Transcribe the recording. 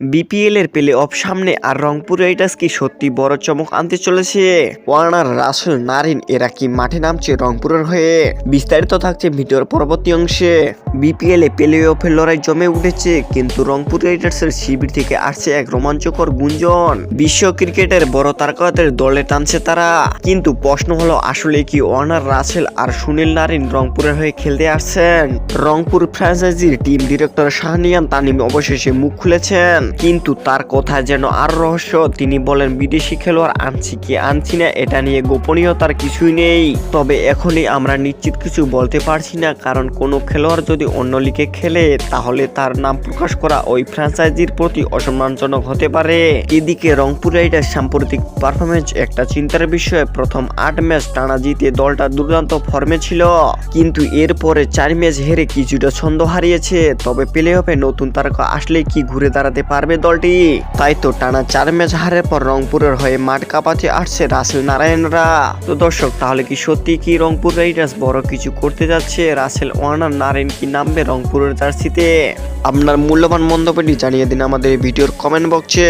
BPL এর play of সামনে আর Rangpur Riders কি সত্যি বড় চমক আনতে চলেছে? ওয়ার্নার রাসেল নারিন এরা কি মাঠে নামছে রংপুরের হয়ে? বিস্তারিত থাকছে ভিডিওর পরবর্তী অংশে। বিপিএল এ প্লে অফের লড়াই জমে উঠেছে, কিন্তু রংপুর রাইডার্স এর শিবির থেকে আসছে এক রোমাঞ্চকর গুঞ্জন। বিশ্ব ক্রিকেটের বড় তারকাদের দলে টানছে তারা। কিন্তু প্রশ্ন হলো, আসলে কি ওয়ার্নার রাসেল আর সুনীল নারিন রংপুরের হয়ে খেলতে আসছেন? রংপুর ফ্র্যাঞ্চাইজির টিম ডিরেক্টর শাহনিয়ান তানিম অবশেষে মুখ খুলেছেন। কিন্তু তার কথা যেন আর রহস্য, তিনি বলেন, বিদেশি খেলোয়াড় আনছি কি আনছি না, এটা নিয়ে গোপনীয়তার কিছুই নেই। তবে এখনই আমরা নিশ্চিত কিছু বলতে পারছি না, কারণ কোনো খেলোয়াড় যদি অন্য লিগে খেলে, তাহলে তার নাম প্রকাশ করা ওই ফ্র্যাঞ্চাইজির প্রতি অসম্মানজনক হতে পারে। এদিকে রংপুর রাইডার সাম্প্রতিক পারফরমেন্স একটা চিন্তার বিষয়। প্রথম আট ম্যাচ টানা জিতে দলটা দুর্দান্ত ফর্মে ছিল। কিন্তু এরপরে চার ম্যাচ হেরে কিছুটা ছন্দ হারিয়েছে। তবে প্লে অফে নতুন তারকা আসলে কি ঘুরে দাঁড়াতে পারবে দলটি? তাই তো টানা চার ম্যাচ হারের পর রংপুরের হয়ে মাঠ কাঁপাতে আসছে রাসেল নারায়ণরা। তো দর্শক, তাহলে কি সত্যি কি রংপুর রাইডার্স বড় কিছু করতে যাচ্ছে? রাসেল ওয়ার্নার নারায়ণ কি নামবে রংপুরের জার্সিতে। আপনার মূল্যবান মন্তব্যটি জানিয়ে দিন আমাদের ভিডিওর কমেন্ট বক্সে